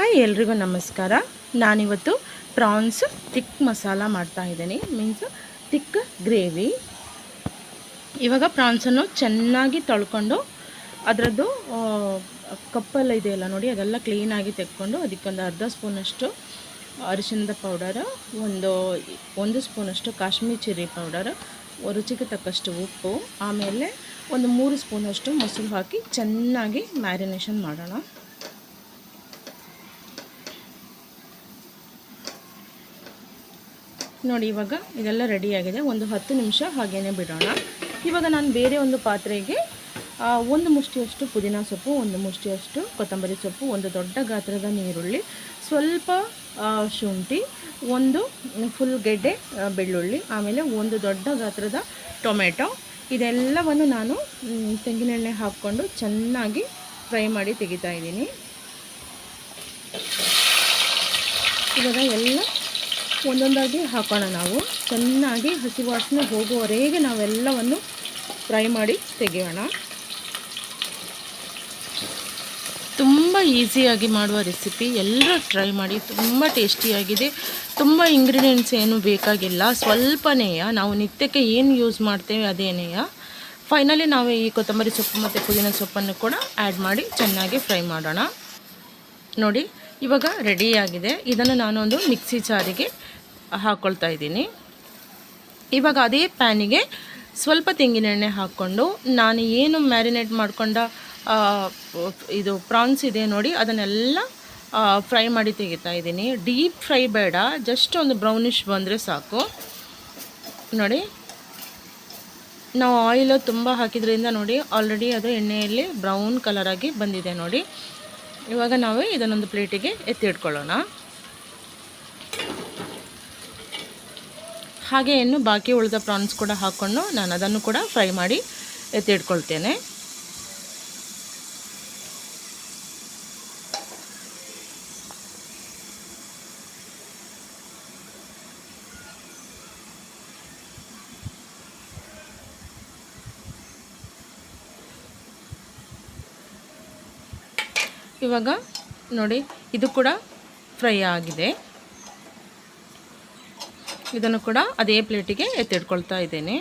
Hi ಎಲ್ರಿಗೂ ನಮಸ್ಕಾರ. ನಾನಿವತ್ತು ಪ್ರಾನ್ಸ್ ತಿಕ್ ಮಸಾಲ ಮಾಡ್ತಾ ಇದ್ದೀನಿ. Means thick gravy. ಇವಾಗ ಪ್ರಾನ್ಸನ್ನು ಚೆನ್ನಾಗಿ ತೊಳ್ಕೊಂಡು ಅದರದ್ದು ಕಪ್ಪೆಲ್ಲ ಇದೆಯಲ್ಲ ನೋಡಿ, ಅದೆಲ್ಲ ಕ್ಲೀನಾಗಿ ತೆಕ್ಕೊಂಡು ಅದಕ್ಕೊಂದು ಅರ್ಧ ಸ್ಪೂನಷ್ಟು ಅರಿಶಿಣದ ಪೌಡರ್ ಒಂದು ಒಂದು ಸ್ಪೂನಷ್ಟು ಕಾಶ್ಮೀರ್ ಚಿರಿ ಪೌಡರ್ ರುಚಿಗೆ ತಕ್ಕಷ್ಟು ಉಪ್ಪು, ಆಮೇಲೆ ಒಂದು ಮೂರು ಸ್ಪೂನಷ್ಟು ಮೊಸರು ಹಾಕಿ ಚೆನ್ನಾಗಿ ಮ್ಯಾರಿನೇಷನ್ ಮಾಡೋಣ. ನೋಡಿ, ಇವಾಗ ಇದೆಲ್ಲ ರೆಡಿಯಾಗಿದೆ ಒಂದು ಹತ್ತು ನಿಮಿಷ ಹಾಗೇ ಬಿಡೋಣ. ಇವಾಗ ನಾನು ಬೇರೆ ಒಂದು ಪಾತ್ರೆಗೆ ಒಂದು ಮುಷ್ಟಿಯಷ್ಟು ಪುದೀನ ಸೊಪ್ಪು, ಒಂದು ಮುಷ್ಟಿಯಷ್ಟು ಕೊತ್ತಂಬರಿ ಸೊಪ್ಪು, ಒಂದು ದೊಡ್ಡ ಗಾತ್ರದ ನೀರುಳ್ಳಿ, ಸ್ವಲ್ಪ ಶುಂಠಿ, ಒಂದು ಫುಲ್ ಗೆಡ್ಡೆ ಬೆಳ್ಳುಳ್ಳಿ, ಆಮೇಲೆ ಒಂದು ದೊಡ್ಡ ಗಾತ್ರದ ಟೊಮೆಟೊ. ಇದೆಲ್ಲವನ್ನು ನಾನು ತೆಂಗಿನೆಣ್ಣೆ ಹಾಕ್ಕೊಂಡು ಚೆನ್ನಾಗಿ ಫ್ರೈ ಮಾಡಿ ತೆಗಿತಾ ಇದ್ದೀನಿ. ಇವಾಗ ಎಲ್ಲ ಒಂದೊಂದಾಗಿ ಹಾಕೋಣ ನಾವು. ಚೆನ್ನಾಗಿ ಹಸಿ ವಾಸನೆ ಹೋಗುವವರೆಗೆ ನಾವೆಲ್ಲವನ್ನು ಫ್ರೈ ಮಾಡಿ ತೆಗೆಯೋಣ. ತುಂಬ ಈಸಿಯಾಗಿ ಮಾಡುವ ರೆಸಿಪಿ. ಎಲ್ಲರೂ ಟ್ರೈ ಮಾಡಿ. ತುಂಬ ಟೇಸ್ಟಿಯಾಗಿದೆ. ತುಂಬ ಇಂಗ್ರೀಡಿಯೆಂಟ್ಸ್ ಏನು ಬೇಕಾಗಿಲ್ಲ. ಸ್ವಲ್ಪನೇಯ. ನಾವು ನಿತ್ಯಕ್ಕೆ ಏನು ಯೂಸ್ ಮಾಡ್ತೇವೆ ಅದೇನೇಯ. ಫೈನಲಿ ನಾವು ಈ ಕೊತ್ತಂಬರಿ ಸೊಪ್ಪು ಮತ್ತು ಪುದೀನ ಸೊಪ್ಪನ್ನು ಕೂಡ ಆ್ಯಡ್ ಮಾಡಿ ಚೆನ್ನಾಗಿ ಫ್ರೈ ಮಾಡೋಣ. ನೋಡಿ ಇವಾಗ ರೆಡಿಯಾಗಿದೆ ಇದನ್ನು ನಾನೊಂದು ಮಿಕ್ಸಿ ಜಾರಿಗೆ ಹಾಕ್ಕೊಳ್ತಾ ಇದ್ದೀನಿ. ಇವಾಗ ಅದೇ ಪ್ಯಾನಿಗೆ ಸ್ವಲ್ಪ ತೆಂಗಿನೆಣ್ಣೆ ಹಾಕ್ಕೊಂಡು ನಾನು ಏನು ಮ್ಯಾರಿನೇಟ್ ಮಾಡ್ಕೊಂಡ ಇದು ಪ್ರಾನ್ಸ್ ಇದೆ ನೋಡಿ, ಅದನ್ನೆಲ್ಲ ಫ್ರೈ ಮಾಡಿ ತೆಗಿತಾ ಇದ್ದೀನಿ. ಡೀಪ್ ಫ್ರೈ ಬೇಡ ಜಸ್ಟ್ ಒಂದು ಬ್ರೌನಿಶ್ ಬಂದರೆ ಸಾಕು. ನೋಡಿ, ನಾವು ಆಯಿಲ್ ತುಂಬ ಹಾಕಿದ್ರಿಂದ ನೋಡಿ ಆಲ್ರೆಡಿ ಅದು ಎಣ್ಣೆಯಲ್ಲಿ ಬ್ರೌನ್ ಕಲರಾಗಿ ಬಂದಿದೆ ನೋಡಿ. ಇವಾಗ ನಾವು ಇದನ್ನೊಂದು ಪ್ಲೇಟಿಗೆ ಎತ್ತಿಟ್ಕೊಳ್ಳೋಣ ಹಾಗೆ ಇನ್ನು ಬಾಕಿ ಉಳಿದ ಪ್ರಾನ್ಸ್ ಕೂಡ ಹಾಕ್ಕೊಂಡು ನಾನು ಅದನ್ನು ಕೂಡ ಫ್ರೈ ಮಾಡಿ ಎತ್ತಿಟ್ಕೊಳ್ತೇನೆ ಇವಾಗ ನೋಡಿ, ಇದು ಕೂಡ ಫ್ರೈ ಆಗಿದೆ. ಇದನ್ನು ಕೂಡ ಅದೇ ಪ್ಲೇಟಿಗೆ ಎತ್ತಿಟ್ಕೊಳ್ತಾ ಇದ್ದೇನೆ.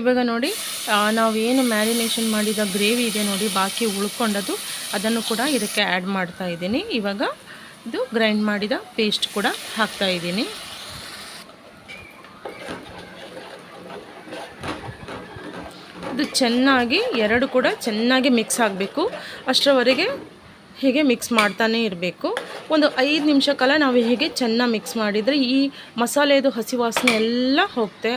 ಇವಾಗ ನೋಡಿ ನಾವು ಏನು ಮ್ಯಾರಿನೇಷನ್ ಮಾಡಿದ ಗ್ರೇವಿ ಇದೆ ನೋಡಿ, ಬಾಕಿ ಉಳ್ಕೊಂಡದ್ದು, ಅದನ್ನು ಕೂಡ ಇದಕ್ಕೆ ಆ್ಯಡ್ ಮಾಡ್ತಾ ಇದ್ದೀನಿ. ಇವಾಗ ಇದು ಗ್ರೈಂಡ್ ಮಾಡಿದ ಪೇಸ್ಟ್ ಕೂಡ ಹಾಕ್ತಾ ಇದ್ದೀನಿ. ಇದು ಚೆನ್ನಾಗಿ, ಎರಡು ಕೂಡ ಚೆನ್ನಾಗಿ ಮಿಕ್ಸ್ ಆಗಬೇಕು. ಅಷ್ಟರವರೆಗೆ ಹೀಗೆ ಮಿಕ್ಸ್ ಮಾಡ್ತಾನೇ ಇರಬೇಕು. ಒಂದು ಐದು ನಿಮಿಷ ಕಾಲ ನಾವು ಹೀಗೆ ಚೆನ್ನಾಗಿ ಮಿಕ್ಸ್ ಮಾಡಿದರೆ ಈ ಮಸಾಲೆದು ಹಸಿ ವಾಸನೆ ಎಲ್ಲ ಹೋಗುತ್ತೆ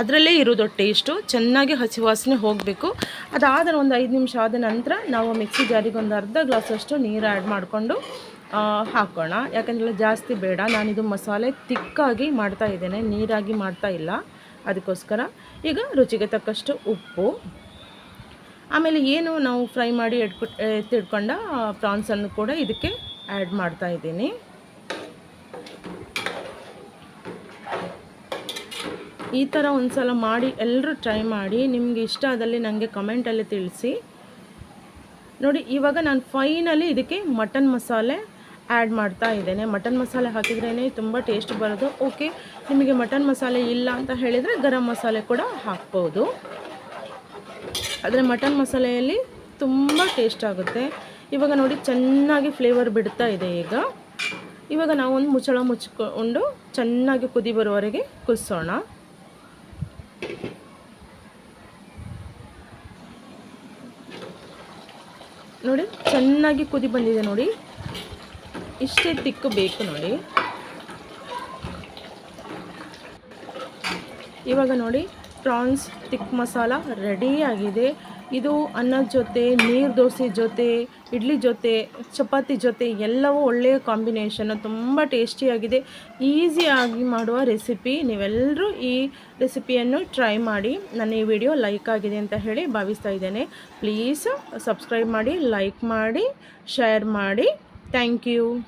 ಅದರಲ್ಲೇ ಇರೋದು ಟೇಸ್ಟು ಚೆನ್ನಾಗಿ ಹಸಿ ವಾಸನೆ ಹೋಗಬೇಕು. ಅದಾದ ಒಂದು ಐದು ನಿಮಿಷ ಆದ ನಂತರ ನಾವು ಮಿಕ್ಸಿ ಜಾರಿಗೆ ಒಂದು ಅರ್ಧ ಗ್ಲಾಸಷ್ಟು ನೀರು ಆ್ಯಡ್ ಮಾಡಿಕೊಂಡು ಹಾಕೋಣ. ಯಾಕಂದರೆ ಜಾಸ್ತಿ ಬೇಡ. ನಾನಿದು ಮಸಾಲೆ ತಿಕ್ಕಾಗಿ ಮಾಡ್ತಾ ಇದ್ದೇನೆ. ನೀರಾಗಿ ಮಾಡ್ತಾ ಇಲ್ಲ. ಅದಕ್ಕೋಸ್ಕರ ಈಗ ರುಚಿಗೆ ತಕ್ಕಷ್ಟು ಉಪ್ಪು. ಆಮೇಲೆ ಏನು ನಾವು ಫ್ರೈ ಮಾಡಿ ಎಡ್ಕೊ ಎತ್ತಿಡ್ಕೊಂಡ ಪ್ರಾನ್ಸನ್ನು ಕೂಡ ಇದಕ್ಕೆ ಆ್ಯಡ್ ಮಾಡ್ತಾ ಇದ್ದೀನಿ. ಈ ಥರ ಒಂದು ಸಲ ಮಾಡಿ ಎಲ್ಲರೂ ಟ್ರೈ ಮಾಡಿ, ನಿಮಗೆ ಇಷ್ಟ ಆದಲ್ಲಿ ನನಗೆ ಕಮೆಂಟಲ್ಲಿ ತಿಳಿಸಿ. ನೋಡಿ, ಇವಾಗ ನಾನು ಫೈನಲಿ ಇದಕ್ಕೆ ಮಟನ್ ಮಸಾಲೆ ಆ್ಯಡ್ ಮಾಡ್ತಾ ಇದ್ದೇನೆ. ಮಟನ್ ಮಸಾಲೆ ಹಾಕಿದ್ರೇ ತುಂಬ ಟೇಸ್ಟ್ ಬರೋದು. ಓಕೆ, ನಿಮಗೆ ಮಟನ್ ಮಸಾಲೆ ಇಲ್ಲ ಅಂತ ಹೇಳಿದರೆ ಗರಂ ಮಸಾಲೆ ಕೂಡ ಹಾಕ್ಬೋದು. ಆದರೆ ಮಟನ್ ಮಸಾಲೆಯಲ್ಲಿ ತುಂಬ ಟೇಸ್ಟ್ ಆಗುತ್ತೆ. ಇವಾಗ ನೋಡಿ ಚೆನ್ನಾಗಿ ಫ್ಲೇವರ್ ಬಿಡ್ತಾ ಇದೆ ಈಗ. ಇವಾಗ ನಾವು ಒಂದು ಮುಚ್ಚಳ ಮುಚ್ಕೊಂಡು ಚೆನ್ನಾಗಿ ಕುದಿ ಬರುವವರೆಗೆ ಕುದಿಸೋಣ. ನೋಡಿ, ಚೆನ್ನಾಗಿ ಕುದಿ ಬಂದಿದೆ ನೋಡಿ. ಇಷ್ಟೇ ತಿಕ್ಕು ಬೇಕು ನೋಡಿ. ಇವಾಗ ನೋಡಿ ಪ್ರಾನ್ಸ್ ತಿಕ್ ಮಸಾಲ ರೆಡಿ ಆಗಿದೆ. ಇದು ಅನ್ನದ ಜೊತೆ, ನೀರು ದೋಸೆ ಜೊತೆ, ಇಡ್ಲಿ ಜೊತೆ, ಚಪಾತಿ ಜೊತೆ ಎಲ್ಲವೂ ಒಳ್ಳೆಯ ಕಾಂಬಿನೇಷನ್ ತುಂಬ ಟೇಸ್ಟಿಯಾಗಿದೆ ಈಸಿಯಾಗಿ ಮಾಡುವ ರೆಸಿಪಿ ನೀವೆಲ್ಲರೂ ಈ ರೆಸಿಪಿಯನ್ನು ಟ್ರೈ ಮಾಡಿ. ನನ್ನ ಈ ವಿಡಿಯೋ ಲೈಕ್ ಆಗಿದೆ ಅಂತ ಹೇಳಿ ಭಾವಿಸ್ತಾ ಇದ್ದೇನೆ. ಪ್ಲೀಸ್ ಸಬ್ಸ್ಕ್ರೈಬ್ ಮಾಡಿ ಲೈಕ್ ಮಾಡಿ ಶೇರ್ ಮಾಡಿ. Thank you.